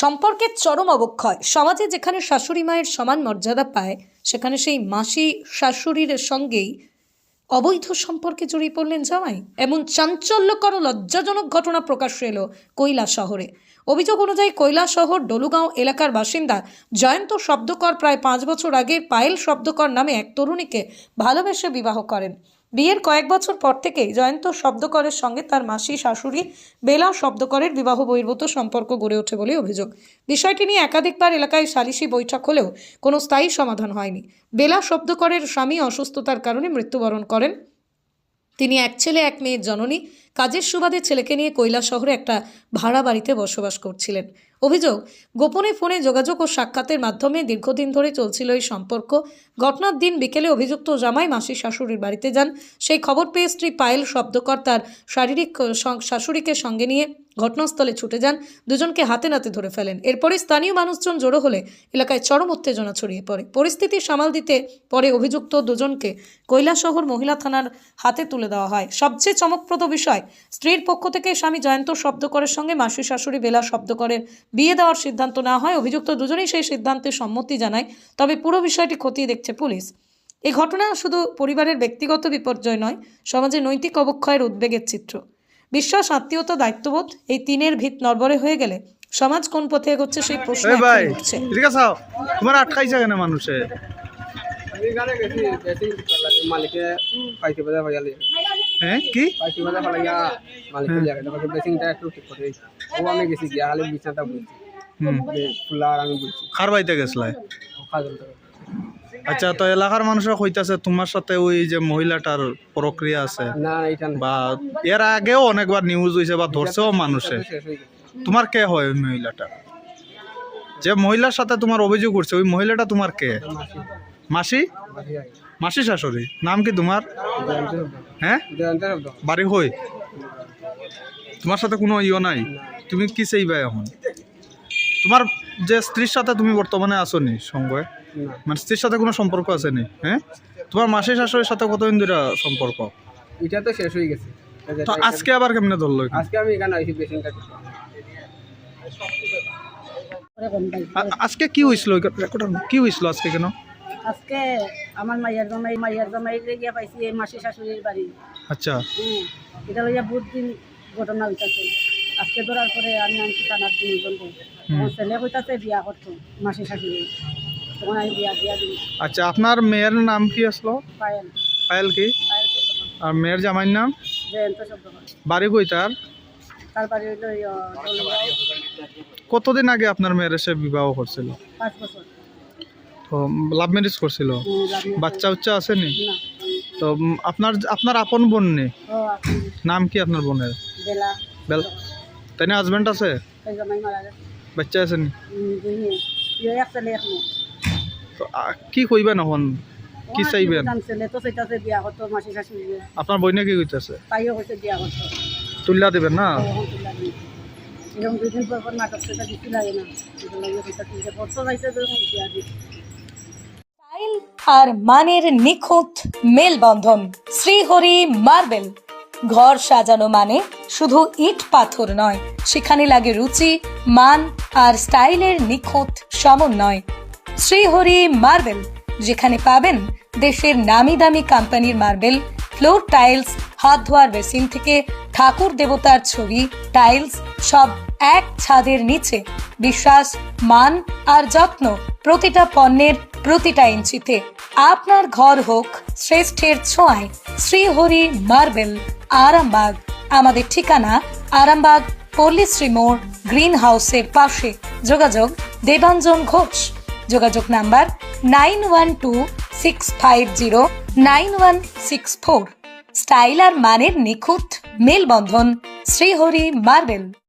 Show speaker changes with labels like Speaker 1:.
Speaker 1: সম্পর্কের চরম অবক্ষয়। সমাজে যেখানে শাশুড়ি মায়ের সমান মর্যাদা পায়, সেখানে সেই মাসি শাশুড়ির সঙ্গেই অবৈধ সম্পর্কে জড়িয়ে পড়লেন জামাই। এমন চাঞ্চল্যকর লজ্জাজনক ঘটনা প্রকাশ এলো কৈলা শহরে। অভিযোগ অনুযায়ী কৈলা শহর ডলুগাঁও এলাকার বাসিন্দা জয়ন্ত শব্দকর প্রায় পাঁচ বছর আগে পায়েল শব্দকর নামে এক তরুণীকে ভালোবেসে বিবাহ করেন। বিয়ের কয়েক বছর পর থেকেই জয়ন্ত শব্দকরের সঙ্গে তার মাসি, শাশুড়ি বেলা শব্দকরের বিবাহ বহির্ভূত সম্পর্ক গড়ে ওঠে বলে অভিযোগ। বিষয়টি নিয়ে একাধিকবার এলাকায় সালিশি বৈঠক হলেও কোনো স্থায়ী সমাধান হয়নি। বেলা শব্দকরের স্বামী অসুস্থতার কারণে মৃত্যুবরণ করেন। তিনি এক ছেলে, এক মেয়ের জননী। কাজের সুবাদে ছেলেকে নিয়ে কৈলাস শহরে একটা ভাড়া বাড়িতে বসবাস করছিলেন। অভিযোগ, গোপনে ফোনে যোগাযোগ ও সাক্ষাতের মাধ্যমে দীর্ঘদিন ধরে চলছিল এই সম্পর্ক। ঘটনার দিন বিকেলে অভিযুক্ত জামাই মাসি শাশুড়ির বাড়িতে যান। সেই খবর পেয়ে স্ত্রী পায়েল শব্দকর্তার শারীরিক শাশুড়িকে সঙ্গে নিয়ে ঘটনাস্থলে ছুটে যান। দুজনকে হাতে নাতে ধরে ফেলেন। এরপরে স্থানীয় মানুষজন জড়ো হলে এলাকায় চরম উত্তেজনা ছড়িয়ে পড়ে। পরিস্থিতি সামাল দিতে পরে অভিযুক্ত দুজনকে কৈলাসহর মহিলা থানার হাতে তুলে দেওয়া হয়। সবচেয়ে চমকপ্রদ বিষয়, স্ত্রীর পক্ষ থেকে স্বামী জয়ন্ত শব্দকরের সঙ্গে মাসি শাশুড়ি বেলা শব্দকরের বিয়ে দেওয়ার সিদ্ধান্ত নেওয়া হয় অভিযুক্ত দুজনেই সেই সিদ্ধান্তে সম্মতি জানায়। তবে পুরো বিষয়টি খতিয়ে দেখছে পুলিশ। এই ঘটনা শুধু পরিবারের ব্যক্তিগত বিপর্যয় নয় সমাজে নৈতিক অবক্ষয়ের উদ্বেগের চিত্র। বিশ্বাস আত্মীয়তা দায়িত্ববোধ এই তিনের ভিত নড়বড়ে হয়ে গেলে সমাজ কোন পথে এগোচ্ছে সেই প্রশ্ন
Speaker 2: এ ভাই
Speaker 1: এখন উঠছে।
Speaker 2: তোমার আটকাইছে কেন মানুষে?
Speaker 3: আমি গানে গেছি গেছি মালিকে পাইতে বাজা ভাইয়ালি
Speaker 2: হ্যাঁ কি?
Speaker 3: বাজা জায়গাটা বাকি বেসিংটা একটু ঠিক করে ও আমি গেছি গিয়া খালি বিছানাটা বলছি
Speaker 2: হুম।
Speaker 3: ফুলা আমি বলছি
Speaker 2: কার বাড়িতে গেছলাই আচ্ছা তো এলাকার মানুষরা কইতাছে তোমার সাথে ওই যে মহিলাটার প্রক্রিয়া আছে। বা এর আগেও অনেকবার নিউজ হয়েছে বা ধরছেও মানুষে। তোমার কে হয় ওই মহিলাটা? যে মহিলার সাথে তোমার অভিযোগ করছে ওই মহিলাটা তোমার কে?
Speaker 3: মাসি?
Speaker 2: মাসি শাশুড়ি? নাম কি তোমার? হ্যাঁ? বাড়ি হই? তোমার সাথে কোনো ইয়ে নাই? তুমি কি চাইবা এখন? তোমার যে স্ত্রীর সাথে তুমি বর্তমানে আছো নি সঙ্গে মানে স্ত্রীর সাথে কোনো সম্পর্ক আছে নি? হ্যাঁ? তোমার মাসি শাশুড়ির সাথে কতদিন ধরে সম্পর্ক?
Speaker 3: এটা তো শেষ হয়ে গেছে।
Speaker 2: তো আজকে আবার কেমনে ধরলো
Speaker 3: আজকে আমি এখানে আইছি।
Speaker 2: আ- আজকে কি হয়েছিল কি হয়েছিল আজকে কেন?
Speaker 4: আজকে আমার মাইয়ার জামাই মাইয়ার জামাই গিয়া পাইছি এই মাসি শাশুড়ির বাড়ি।
Speaker 2: আচ্ছা।
Speaker 4: হুম এটা লইয়া বহুত দিন ঘটনা হইতাছে। আজকে ধরার পরে আমি আনছি থানার দিন বলব আমার ছেলে হইতাছে বিয়া করতো মাসি শাশুড়ি। তখন আমি বিয়া দিয়া দিই
Speaker 2: আচ্ছা আপনার মেয়ের নাম কি আসলো?
Speaker 4: পায়েল।
Speaker 2: পায়েল কি। আর মেয়ের জামাইয়ের নাম?
Speaker 4: জয়ন্ত শব্দ
Speaker 2: বাড়ি কই তার?
Speaker 4: তার বাড়ি হইল এই,
Speaker 2: কতদিন আগে আপনার মেয়ের এসে বিবাহ করছিল?
Speaker 4: পাঁচ বছর।
Speaker 2: তো লাভ ম্যারেজ করছিল। বাচ্চা উচ্চা আছে নি তো আপনার আপনার আপন বোন নেই নাম কি আপনার বোনের?
Speaker 4: বেলা।
Speaker 2: তাই না হাজব্যান্ড আছে? বাচ্চা আছে নি তো কি কইবেন এখন? কি চাইবেন? আপনার বইনে কি কইতেছে?
Speaker 4: বিয়া করতো
Speaker 2: তুল্লা দিবেন না?
Speaker 4: এরকম দুদিন পর পর নাটক সেটা দিতে লাগে না এটা লাগে সেটা তিনটে করতো যাইতে যখন বিয়া দিই
Speaker 1: স্টাইল আর মানের নিখুঁত মেলবন্ধন। শ্রীহরি মার্বেল। ঘর সাজানো মানে শুধু ইট পাথর নয়, সেখানে লাগে রুচি, মান আর স্টাইলের নিখুঁত সমন্বয়। শ্রীহরি মার্বেল, যেখানে পাবেন দেশের নামি দামি কোম্পানির মার্বেল, ফ্লোর টাইলস হাত ধোয়ার বেসিন থেকে ঠাকুর দেবতার ছবি, টাইলস সব এক ছাদের নিচে। বিশ্বাস, মান আর যত্ন প্রতিটা পণ্যের প্রতিটা ইঞ্চিতে আপনার ঘর হোক, শ্রেষ্ঠের ছোঁয়ায় শ্রীহরি মার্বেল, আরামবাগ। আমাদের ঠিকানা আরামবাগ, পল্লীশ্রী মোড় গ্রিন হাউসের পাশে। যোগাযোগ দেবাঞ্জন ঘোষ। যোগাযোগ number nine one two six five zero nine one six four. Style আর মানের নিখুঁত মেলবন্ধন শ্রীহরি মার্বেল।